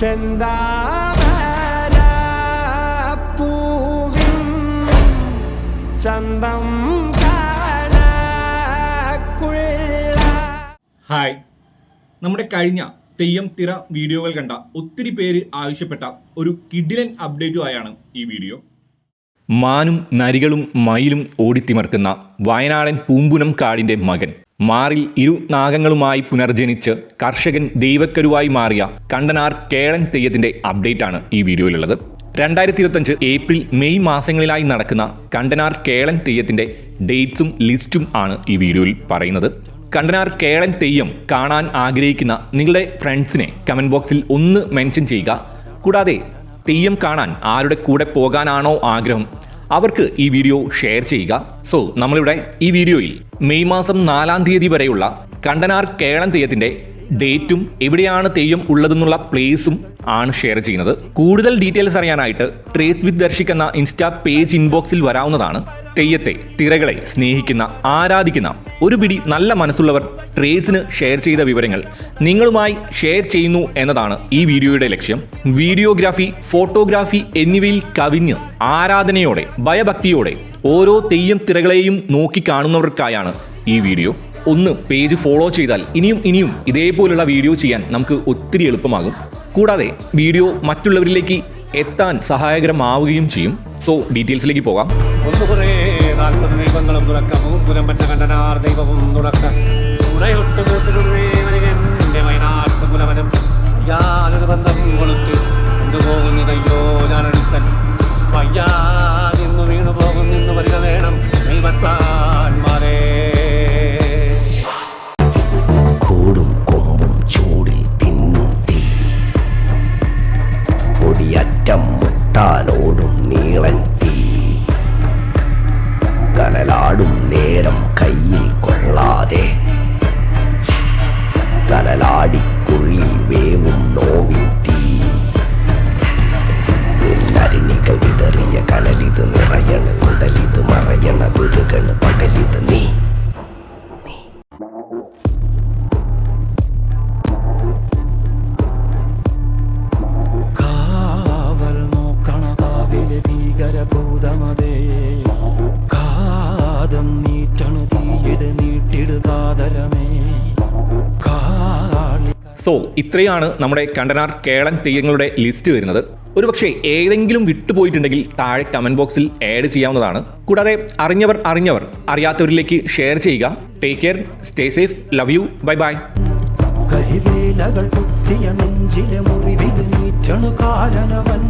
ചെന്താമരപ്പൂവിൻ ചന്തം ഹായ്. നമ്മുടെ കഴിഞ്ഞ തെയ്യം തിറ വീഡിയോകൾ കണ്ട ഒത്തിരി പേര് ആവശ്യപ്പെട്ട ഒരു കിഡിലൻ അപ്ഡേറ്റുമായാണ് ഈ വീഡിയോ. മാനും നരികളും മയിലും ഓടിത്തിമർക്കുന്ന വയനാടൻ പൂമ്പുനം കാടിന്റെ മകൻ. മാറിൽ ഇരു നാഗങ്ങളുമായി പുനർജനിച്ച് കർഷകൻ ദൈവക്കരുവായി മാറിയ കണ്ടനാർ കേളൻ തെയ്യത്തിന്റെ അപ്ഡേറ്റ് ആണ് ഈ വീഡിയോയിലുള്ളത്. രണ്ടായിരത്തി ഇരുപത്തഞ്ച് ഏപ്രിൽ മെയ് മാസങ്ങളിലായി നടക്കുന്ന കണ്ടനാർ കേളൻ തെയ്യത്തിന്റെ ഡേറ്റ്സും ലിസ്റ്റും ആണ് ഈ വീഡിയോയിൽ പറയുന്നത്. കണ്ടനാർ കേളൻ തെയ്യം കാണാൻ ആഗ്രഹിക്കുന്ന നിങ്ങളുടെ ഫ്രണ്ട്സിനെ കമന്റ് ബോക്സിൽ ഒന്ന് മെൻഷൻ ചെയ്യുക. കൂടാതെ തെയ്യം കാണാൻ ആരുടെ കൂടെ പോകാനാണോ ആഗ്രഹം അവർക്ക് ഈ വീഡിയോ ഷെയർ ചെയ്യുക. സോ നമ്മളിവിടെ ഈ വീഡിയോയിൽ മെയ് മാസം നാലാം തീയതി വരെയുള്ള കണ്ടനാർ കേളൻ തെയ്യത്തിന്റെ ഡേറ്റും എവിടെയാണ് തെയ്യം ഉള്ളതെന്നുള്ള പ്ലേസും ആണ് ഷെയർ ചെയ്യുന്നത്. കൂടുതൽ ഡീറ്റെയിൽസ് അറിയാനായിട്ട് ട്രേസ് വിത്ത് ദർശിക് എന്ന ഇൻസ്റ്റാ പേജ് ഇൻബോക്സിൽ വരാവുന്നതാണ് തെയ്യത്തെ തിരകളെ സ്നേഹിക്കുന്ന ആരാധിക്കുന്ന ഒരു പിടി നല്ല മനസ്സുള്ളവർ ട്രേസിന് ഷെയർ ചെയ്ത വിവരങ്ങൾ നിങ്ങളുമായി ഷെയർ ചെയ്യുന്നു എന്നതാണ് ഈ വീഡിയോയുടെ ലക്ഷ്യം. വീഡിയോഗ്രാഫി ഫോട്ടോഗ്രാഫി എന്നിവയിൽ കവിഞ്ഞ് ആരാധനയോടെ ഭയഭക്തിയോടെ ഓരോ തെയ്യം തിരകളെയും നോക്കി കാണുന്നവർക്കായാണ് ഈ വീഡിയോ. ഒന്ന് പേജ് ഫോളോ ചെയ്താൽ ഇനിയും ഇനിയും ഇതേപോലുള്ള വീഡിയോ ചെയ്യാൻ നമുക്ക് ഒത്തിരി എളുപ്പമാകും. കൂടാതെ വീഡിയോ മറ്റുള്ളവരിലേക്ക് എത്താൻ സഹായകരമാവുകയും ചെയ്യും. സോ ഡീറ്റെയിൽസിലേക്ക് പോകാം. ഒന്ന് ദൈവങ്ങളും തുറക്ക. മൂപ്പുരം പറ്റ കണ്ടനാർ ദൈവവും വേവും നോവിൻ തീ നിന്നരിണികൾ വിതറിയ കനലിത് നിറയണ ഉടലിത് മറയണ ഗുരുകണ് പകലിത് നീ ഭീകരഭൂതമതേ. കാതം നീറ്റണു തീയത് നീട്ടിടുകാതരമേ സോ ഇത്രയാണ് നമ്മുടെ കണ്ടനാർ കേളൻ തെയ്യങ്ങളുടെ ലിസ്റ്റ് വരുന്നത്. ഒരുപക്ഷെ ഏതെങ്കിലും വിട്ടുപോയിട്ടുണ്ടെങ്കിൽ താഴെ കമന്റ് ബോക്സിൽ ആഡ് ചെയ്യാവുന്നതാണ്. കൂടാതെ അറിഞ്ഞവർ അറിഞ്ഞവർ അറിയാത്തവരിലേക്ക് ഷെയർ ചെയ്യുക. Take care stay safe love you bye bye കരിവേലകൾ നെഞ്ചിലെ മുറിവിൽ നീറ്റണു കാലനവൻ